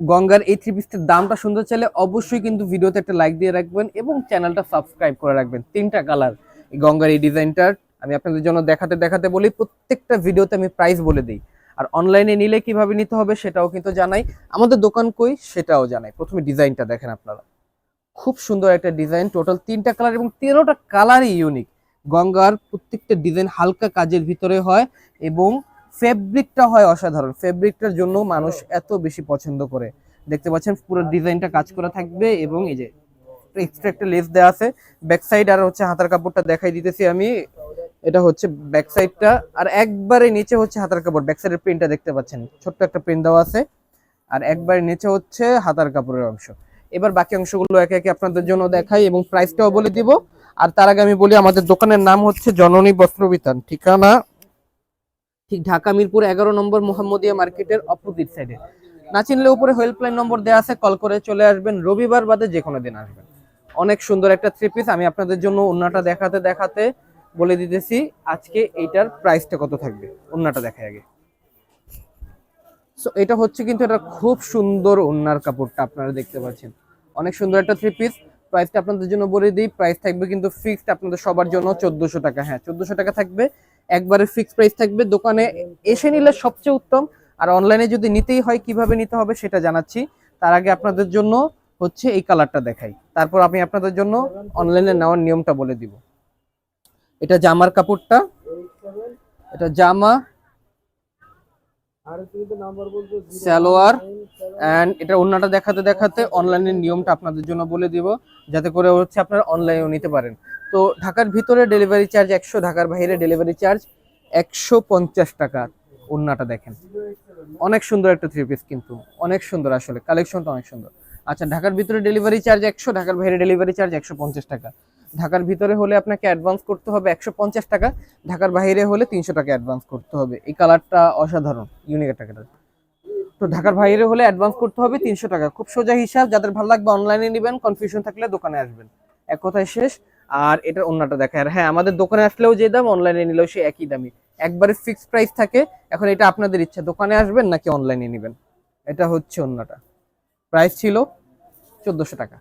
গঙ্গার এই থ্রি পিসটার দামটা সুন্দর চাইলে অবশ্যই কিন্তু ভিডিওতে একটা লাইক দিয়ে রাখবেন এবং চ্যানেলটা সাবস্ক্রাইব করে রাখবেন। তিনটা কালার গঙ্গার এই ডিজাইনটার আমি আপনাদের জন্য দেখাতে দেখাতে বলি, প্রত্যেকটা ভিডিওতে আমি প্রাইস বলে দিই। আর অনলাইনে নিলে কীভাবে নিতে হবে সেটাও কিন্তু জানাই। আমাদের দোকান কই? সেটাও জানাই। প্রথমে ডিজাইনটা দেখেন আপনারা। খুব সুন্দর একটা ডিজাইন টোটাল তিনটা কালার এবং তেরোটা কালারই ইউনিক গঙ্গার প্রত্যেকটা ডিজাইন হালকা কাজের ভিতরে হয় এবং ফেব্রিকটা হয় অসাধারণ। ফেব্রিকটার জন্য মানুষ এত বেশি পছন্দ করে। দেখতে পাচ্ছেন পুরো ডিজাইনটা কাজ করা থাকবে এবং এই যে এক্সট্রা একটা লেস দেওয়া আছে ব্যাক সাইড আর হচ্ছে হাতার কাপড়টা দেখাই দিতেছি আমি। এটা হচ্ছে ব্যাক সাইডটা আর একবারে নিচে হচ্ছে হাতার কাপড় ব্যাক সাইডের প্রিন্টটা দেখতে পাচ্ছেন। ছোট্ট একটা প্রিন্ট দেওয়া আছে আর একবারে নিচে হচ্ছে হাতার কাপড়ের অংশ। এবার বাকি অংশগুলো একে একে আপনাদের জন্য দেখাই এবং প্রাইসটাও বলে দিব। আর তার আগে আমি বলি, আমাদের দোকানের নাম হচ্ছে জননী বস্ত্রবিতান ঠিকানা ঠিক ঢাকা মিরপুর এগারো নম্বর মোহাম্মদিয়া মার্কেটের অপোজিট সাইডে। না চিনলে উপরে হেল্পলাইন নম্বর দেওয়া আছে, কল করে চলে আসবেন। রবিবার বাদে যে কোনো দিন আসবেন। অনেক সুন্দর একটা থ্রি পিস আমি আপনাদের জন্য ওন্নাটা দেখাতে দেখাতে বলে দিতেছি, আজকে এইটার প্রাইসটা কত থাকবে? ওন্নাটা দেখাই আগে। সো এটা হচ্ছে কিন্তু এটা খুব সুন্দর ওন্নার কাপড়টা আপনারা দেখতে পাচ্ছেন। অনেক সুন্দর একটা থ্রি পিস প্রাইসটা আপনাদের জন্য বলে দিই প্রাইস থাকবে কিন্তু ফিক্সড আপনাদের সবার জন্য চোদ্দোশো টাকা। হ্যাঁ চোদ্দশো টাকা থাকবে। একবারে ফিক্সড প্রাইস থাকবে। দোকানে এসে নিলে সবচেয়ে উত্তম। আর অনলাইনে যদি নিতেই হয়, কীভাবে নিতে হবে সেটা জানাচ্ছি। তার আগে আপনাদের জন্য হচ্ছে এই কালারটা দেখাই। তারপর আমি আপনাদের জন্য অনলাইনে নেওয়ার নিয়মটা বলে দিব। এটা জামার কাপড়টা। এটা জামা। সালোয়ার। এন্ড এটা অন্যটা দেখাতে দেখাতে অনলাইনের নিয়মটা আপনাদের জন্য বলে দিব। যাতে করে হচ্ছে আপনারা অনলাইনেও নিতে পারেন। তো ঢাকার ভিতরে ডেলিভারি চার্জ একশো, ঢাকার বাইরে ডেলিভারি চার্জ একশো পঞ্চাশ টাকা। ওন্নাটা দেখেন। অনেক সুন্দর একটা থ্রি পিস কিন্তু। অনেক সুন্দর আসলে। কালেকশনটা অনেক সুন্দর। আচ্ছা ঢাকার ভিতরে ডেলিভারি চার্জ একশো, ঢাকার বাইরে ডেলিভারি চার্জ একশো পঞ্চাশ টাকা। ঢাকার ভিতরে হলে আপনাকে অ্যাডভান্স করতে হবে একশো পঞ্চাশ টাকা। ঢাকার বাইরে হলে তিনশো টাকা অ্যাডভান্স করতে হবে। এই কালারটা অসাধারণ ইউনিক কালার তো ঢাকার বাইরে হলে অ্যাডভান্স করতে হবে তিনশো টাকা। খুব সোজা হিসাব, যাদের ভালো লাগবে অনলাইনে নেবেন কনফিউশন থাকলে দোকানে আসবেন। এক কথায় শেষ। আর এটার অন্যটা আর হ্যাঁ আমাদের দোকানে আসলেও যে দাম অনলাইনে নিলেও সে একই দামি একবারে ফিক্সড প্রাইস থাকে। এখন এটা আপনাদের ইচ্ছা, দোকানে আসবেন নাকি অনলাইনে নেবেন? এটা হচ্ছে অন্যটা প্রাইস ছিল চোদ্দোশো টাকা।